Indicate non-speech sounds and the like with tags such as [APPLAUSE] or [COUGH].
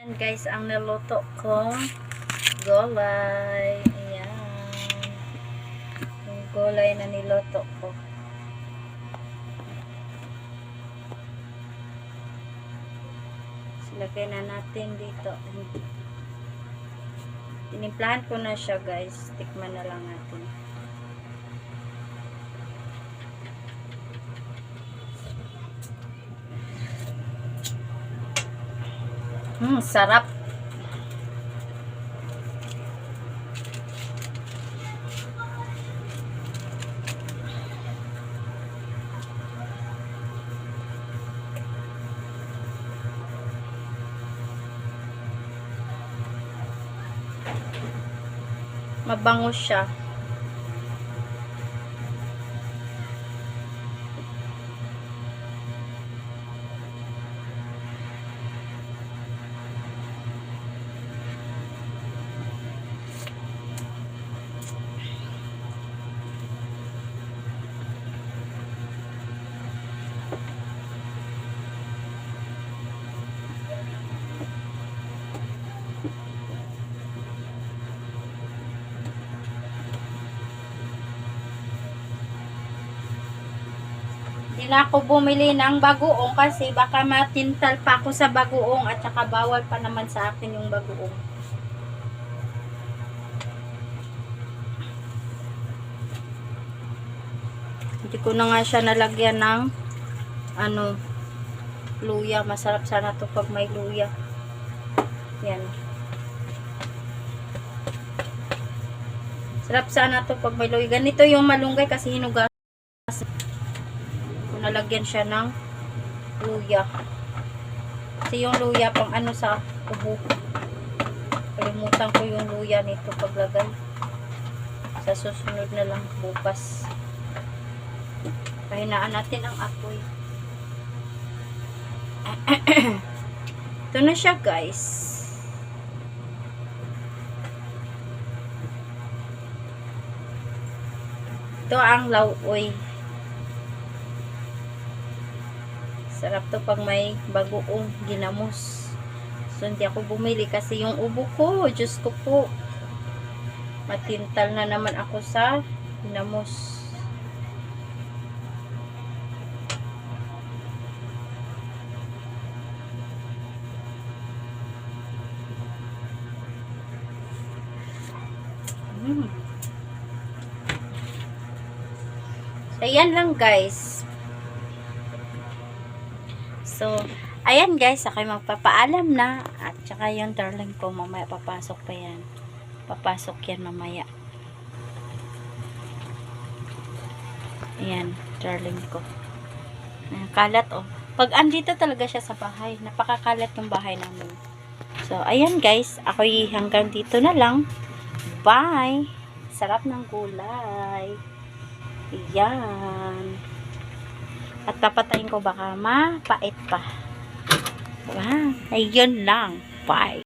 Ayan guys, ang naluto kong gulay. Ayan. Yung gulay na niluto ko. Silagay na natin dito. Tinimplahan ko na siya guys. Tikman na lang natin. Hmm, sarap. Mabango siya. Hindi na ako bumili ng bagoong kasi baka matintal pa ako sa bagoong at saka bawal pa naman sa akin yung bagoong. Hindi ko na nga siya nalagyan ng ano luya. Masarap sana to pag may luya. Yan. Sarap sana to pag may luya. Ganito yung malunggay kasi hinugas nalagyan siya ng luya. Kasi yung luya pang ano sa ubo. Kalimutan ko yung luya nito paglagay. Sa susunod na lang bukas. Pahinaan natin ang apoy. [CLEARS THROAT] Ito na siya guys. Ito ang lauoy. Sarap to pag may bagoong ginamos. So, hindi ako bumili kasi yung ubo ko, Diyos ko po. Matintal na naman ako sa ginamos. Mm. So, lang guys. So, ayan guys, ako'y magpapaalam na. At saka yung darling ko, mamaya papasok pa yan. Papasok yan mamaya. Ayan, darling ko. Ayan, kalat oh. Pag andito talaga siya sa bahay, napakakalat yung bahay namin. So, ayan guys, ako'y hanggang dito na lang. Bye! Sarap ng gulay. Ayan. At papatayin ko baka mapait pa. Wow. Ayun lang. Bye.